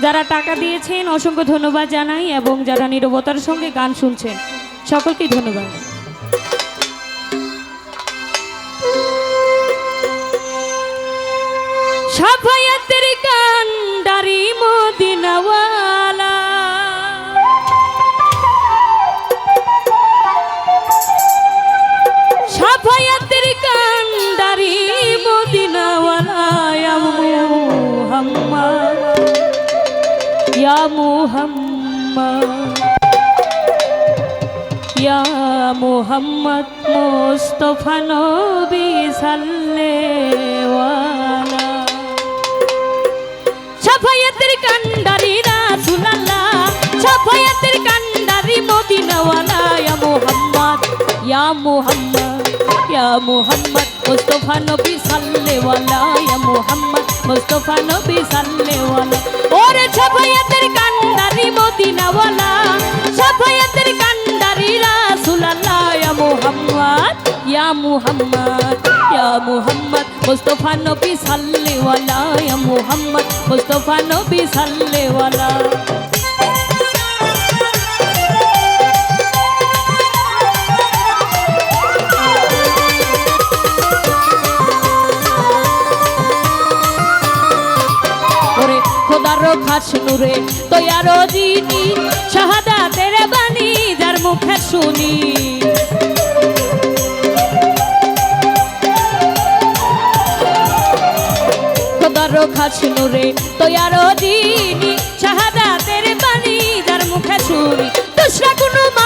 যারা টাকা দিয়েছেন, অসংখ্য ধন্যবাদ জানাই এবং যারা নিরবতার সঙ্গে গান শুনছেন সকলকেই ধন্যবাদ। সবাই কান্ডারি ইয়া মুহাম্মদ ইয়া মুহাম্মদ মুস্তাফা নবী সাল্লেওয়ালা। সাফায়াতের কান্ডারি রাসূলুল্লাহ, সাফায়াতের কান্ডারি মদিনাওয়ালা। ইয়া মুহাম্মদ ইয়া মুহাম্মদ ইয়া মুহাম্মদ। মুস্তাফা নবী সাল্লেওয়ালা মুহাম্মদ, মুস্তাফা নবী সাল্লেওয়ালা। ওরে সাফায়াতের কান্ডারি মদিনাওয়ালা, সাফায়াতের কান্ডারি রাসূলুল্লাহ মুহাম্মদ, ইয়া মুহাম্মদ ইয়া মুহাম্মদ, মুস্তাফা নবী সাল্লেওয়ালা মুহাম্মদ, মুস্তাফা নবী সাল্লেওয়ালা। খাস নুরে তৈয়ার দিনি শাহাদা তেরে বাণী যার মুখে শুনি। খোদার খাস নুরে তৈয়ার দিনি শাহাদা তেরে বাণী যার মুখে শুনি। দুসরা কোনো মাবুদ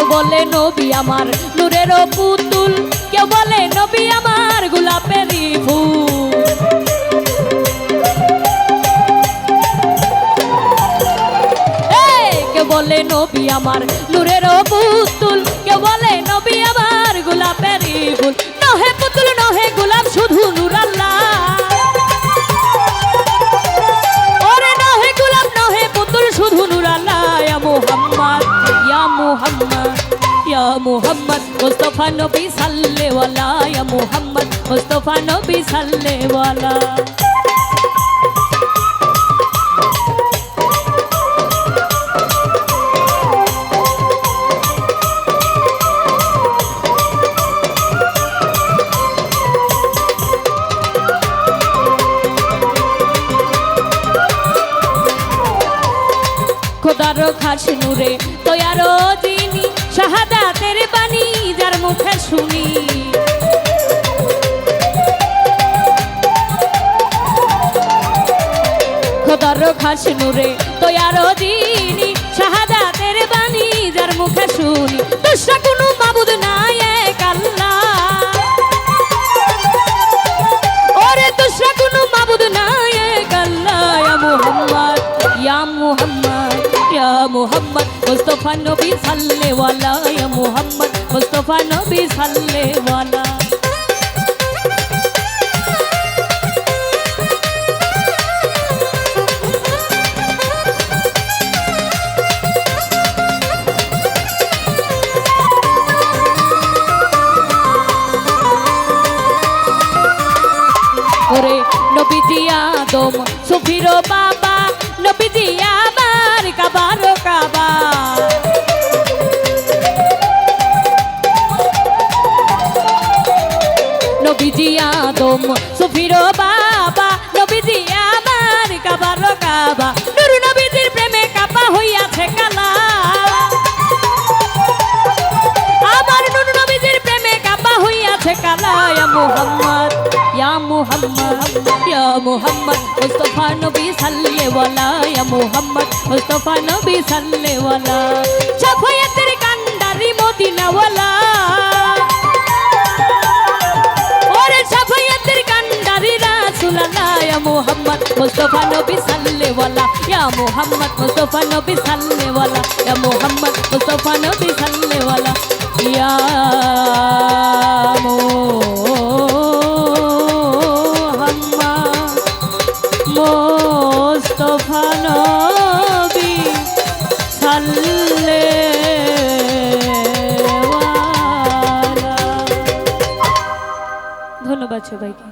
কেউ বলে নবী আমার নূরের পুতুল। কেউ বলে নবী আমার কেউ বলে নবী আমার নূরের পুতুল। বলে নবী আমার ফুল। নহে পুতুল, নহে গোলাপ, শুধু নূর মুহাম্মদ মুস্তাফা নবী সাল্লেওয়ালা ইয়া মুহাম্মদ মুস্তাফা নবী সাল্লেওয়ালা। খোদার খাস নূরে তৈয়ার দিনি শাহাদাতের মুখে শুনি। খোদার খাস নূরে তৈয়ার দিনি, শাহাদাতের বাণী যার মুখে শুনি। দুসরা কোনো মাবুদ নাই মুস্তাফা নবী সাল্লেওয়ালা ইয়া মুহাম্মদ মুস্তাফা নবী সাল্লেওয়ালা। ওরে নবীজি আদম সুফির বাবা আদম সুফির বাবা, নবীজি আমার কাবার কাবা। নুরু নবীজির প্রেমে কাবা হইয়াছে কালা। আমার নুরু নবীজির প্রেমে কাবা হইয়াছে কালা। ইয়া মুহাম্মদ ইয়া মুহাম্মদ ইয়া মুহাম্মদ, মুস্তাফা নবী সাল্লেওয়ালা। ইয়া মুহাম্মদ, মুস্তাফা নবী সাল্লেওয়ালা। সাফায়াতের কান্ডারি মদিনাওয়ালা। মোহাম্মদ মুস্তফা নবী সাল্লেওয়ালা ইয়া মোহাম্মদ মুস্তফা নবী সাল্লেওয়ালা ইয়া মোহাম্মদ মুস্তফা নবী সাল্লেওয়ালা ইয়া মোহাম্মদ মুস্তফা নবী সাল্লেওয়ালা ধন্যবাদ সবাইকে